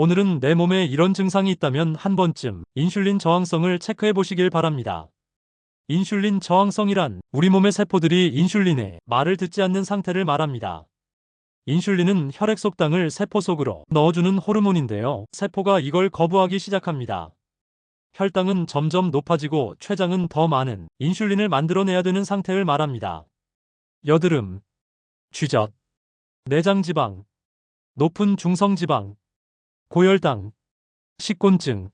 오늘은 내 몸에 이런 증상이 있다면 한 번쯤 인슐린 저항성을 체크해 보시길 바랍니다. 인슐린 저항성이란 우리 몸의 세포들이 인슐린의 말을 듣지 않는 상태를 말합니다. 인슐린은 혈액 속당을 세포 속으로 넣어주는 호르몬인데요. 세포가 이걸 거부하기 시작합니다. 혈당은 점점 높아지고 췌장은 더 많은 인슐린을 만들어내야 되는 상태를 말합니다. 여드름, 쥐젖, 내장지방, 높은 중성지방, 고혈당, 식곤증,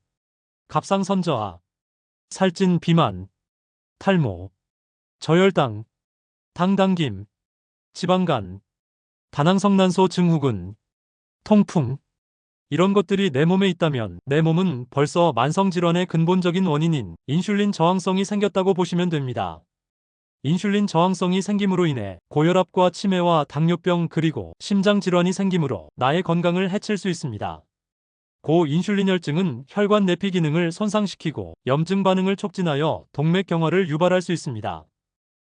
갑상선저하, 살찐 비만, 탈모, 저혈당, 당당김, 지방간, 다낭성난소 증후군, 통풍, 이런 것들이 내 몸에 있다면 내 몸은 벌써 만성질환의 근본적인 원인인 인슐린 저항성이 생겼다고 보시면 됩니다. 인슐린 저항성이 생김으로 인해 고혈압과 치매와 당뇨병 그리고 심장질환이 생기므로 나의 건강을 해칠 수 있습니다. 고인슐린혈증은 혈관 내피 기능을 손상시키고 염증 반응을 촉진하여 동맥 경화를 유발할 수 있습니다.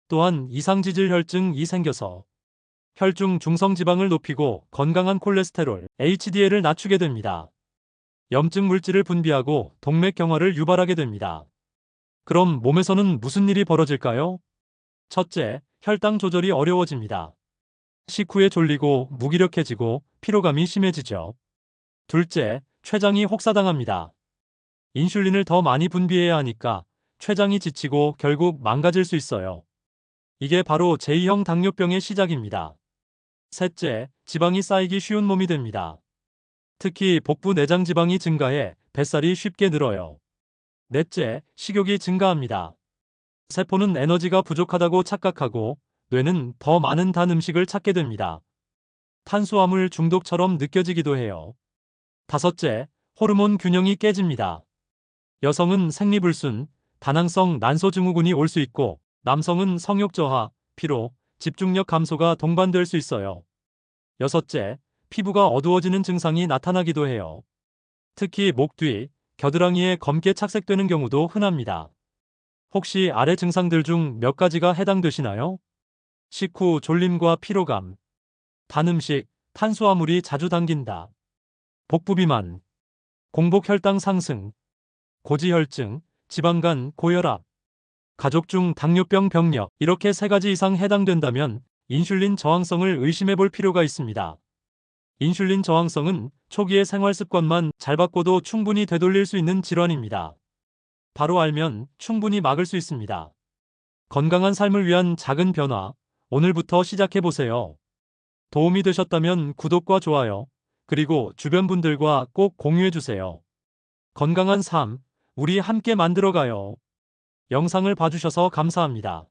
또한 이상지질혈증이 생겨서 혈중 중성 지방을 높이고 건강한 콜레스테롤 HDL을 낮추게 됩니다. 염증 물질을 분비하고 동맥 경화를 유발하게 됩니다. 그럼 몸에서는 무슨 일이 벌어질까요? 첫째, 혈당 조절이 어려워집니다. 식후에 졸리고 무기력해지고 피로감이 심해지죠. 둘째, 췌장이 혹사당합니다. 인슐린을 더 많이 분비해야 하니까 췌장이 지치고 결국 망가질 수 있어요. 이게 바로 제2형 당뇨병의 시작입니다. 셋째, 지방이 쌓이기 쉬운 몸이 됩니다. 특히 복부 내장 지방이 증가해 뱃살이 쉽게 늘어요. 넷째, 식욕이 증가합니다. 세포는 에너지가 부족하다고 착각하고 뇌는 더 많은 단 음식을 찾게 됩니다. 탄수화물 중독처럼 느껴지기도 해요. 다섯째, 호르몬 균형이 깨집니다. 여성은 생리불순, 다낭성 난소 증후군이 올 수 있고 남성은 성욕 저하, 피로, 집중력 감소가 동반될 수 있어요. 여섯째, 피부가 어두워지는 증상이 나타나기도 해요. 특히 목 뒤, 겨드랑이에 검게 착색되는 경우도 흔합니다. 혹시 아래 증상들 중 몇 가지가 해당되시나요? 식후 졸림과 피로감, 단 음식, 탄수화물이 자주 당긴다. 복부 비만, 공복 혈당 상승, 고지혈증, 지방간, 고혈압, 가족 중 당뇨병 병력 이렇게 세 가지 이상 해당된다면 인슐린 저항성을 의심해 볼 필요가 있습니다. 인슐린 저항성은 초기의 생활 습관만 잘 바꿔도 충분히 되돌릴 수 있는 질환입니다. 바로 알면 충분히 막을 수 있습니다. 건강한 삶을 위한 작은 변화, 오늘부터 시작해 보세요. 도움이 되셨다면 구독과 좋아요, 그리고 주변 분들과 꼭 공유해 주세요. 건강한 삶, 우리 함께 만들어가요. 영상을 봐주셔서 감사합니다.